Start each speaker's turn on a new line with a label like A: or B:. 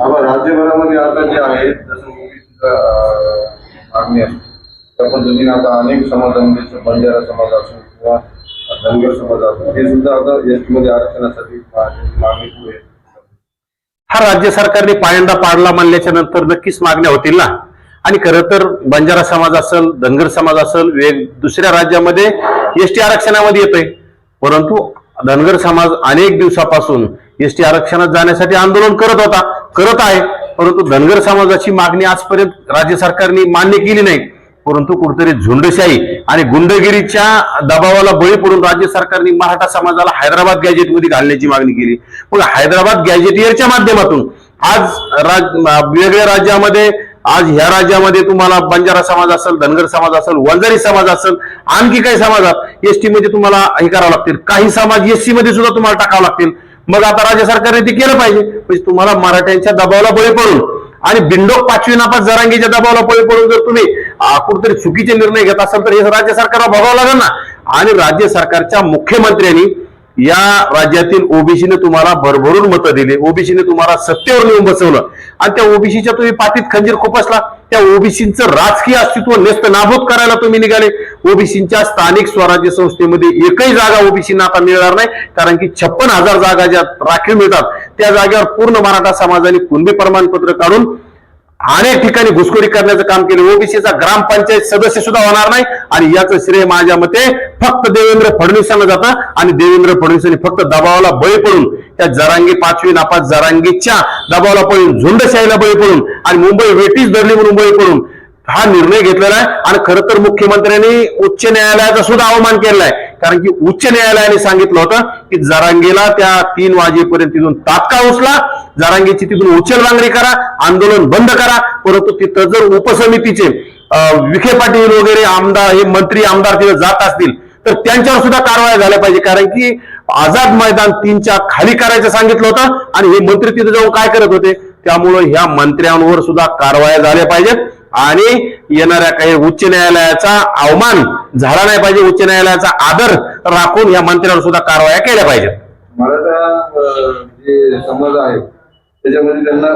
A: आपण राज्यभरामध्ये आता जे आहे जसं मागणी असते त्या पद्धतीने आता अनेक समाजामध्ये बंजारा समाज असो किंवा धनगर समाज असो हे सुद्धा आता एसटीमध्ये आरक्षणासाठी मागणी पुढे
B: हा राज्य सरकारने पायंदा पाडला मानल्याच्या नंतर नक्कीच मागण्या होतील ना? आणि खरं तर बंजारा समाज असेल धनगर समाज असेल वेग दुसऱ्या राज्यामध्ये एसटी आरक्षणामध्ये येतोय. परंतु धनगर समाज अनेक दिवसापासून एसटी आरक्षणात जाण्यासाठी आंदोलन करत होता. करत आहे. परंतु धनगर समाजाची मागणी आजपर्यंत राज्य सरकारने मान्य केली नाही. परंतु कुठेतरी झुंडशाही आणि गुंडगिरीच्या दबावाला बळी पडून राज्य सरकारने मराठा समाजाला हैदराबाद गॅजेटमध्ये घालण्याची मागणी केली. मग हैदराबाद गॅजेटियरच्या माध्यमातून आज राज वेगळ्या राज्यामध्ये आज ह्या राज्यामध्ये तुम्हाला बंजारा समाज असेल धनगर समाज असेल वंजारी समाज असेल आणखी काही समाजात एसटी मध्ये तुम्हाला हे करावं लागतील. काही समाज एससी मध्ये सुद्धा तुम्हाला टाकावं लागतील. मग आता राज्य सरकारने ते केलं पाहिजे. म्हणजे तुम्हाला मराठ्यांच्या दबावाला बळी पडून आणि बिंडोक पाचवी नापास जरांगीच्या दबावाला बळी पडून जर तुम्ही कुठेतरी चुकीचे निर्णय घेत असाल तर हे राज्य सरकारला बघावं लागेल ना. आणि राज्य सरकारच्या मुख्यमंत्र्यांनी या राज्यातील ओबीसीने तुम्हाला भरभरून मतं दिली. ओबीसीने तुम्हाला सत्तेवर नेऊन बसवलं. आणि त्या ओबीसीच्या तुम्ही पाठीत खंजीर खुपसला. त्या ओबीसीचं राजकीय अस्तित्व नेस्त नाबूद करायला तुम्ही निघाले. ओबीसीच्या स्थानिक स्वराज्य संस्थेमध्ये एकही जागा ओबीसींना आता मिळणार नाही. कारण की छप्पन हजार जागा ज्या राखीव मिळतात त्या जागेवर पूर्ण मराठा समाजाने कुणबी प्रमाणपत्र काढून अनेक ठिकाणी घुसखोरी करण्याचं काम केलं. ओबीसीचा ग्रामपंचायत सदस्य सुद्धा होणार नाही आणि याचं श्रेय माझ्या मते फक्त देवेंद्र फडणवीसांना जातं आणि देवेंद्र फडणवीसांनी फक्त दबावाला बळी पडून त्या जरांगी पाचवी नापास जरांगीच्या दबावाला पडून झुंडशाहीला बळी पडून आणि मुंबई वेटीच धरली म्हणून बळी पडून हा निर्णय घेतलेला आहे. आणि खरं तर मुख्यमंत्र्यांनी उच्च न्यायालयाचा सुद्धा अवमान केलेला आहे. कारण की उच्च न्यायालयाने सांगितलं होतं की जरांगीला त्या तीन वाजेपर्यंत तिथून तात्काळ उचला. जरांगीची तिथून उचलबांगडी करा. आंदोलन बंद करा. परंतु तिथं जर उपसमितीचे विखे पाटील वगैरे आमदार हे मंत्री आमदार तिथे जात असतील तर त्यांच्यावर सुद्धा कारवाया झाल्या पाहिजे. कारण की आझाद मैदान तीनच्या खाली करायचं सांगितलं होतं. आणि हे मंत्री तिथे जाऊन काय करत होते? त्यामुळं ह्या मंत्र्यांवर सुद्धा कारवाया झाल्या पाहिजेत. आणि येणाऱ्या काही उच्च न्यायालयाचा अवमान झाला नाही पाहिजे उच्च न्यायालयाचा आदर राखून या मंत्र्यांवर सुद्धा कारवाया केल्या पाहिजेत.
A: मराठा जे आहे त्याच्यामध्ये त्यांना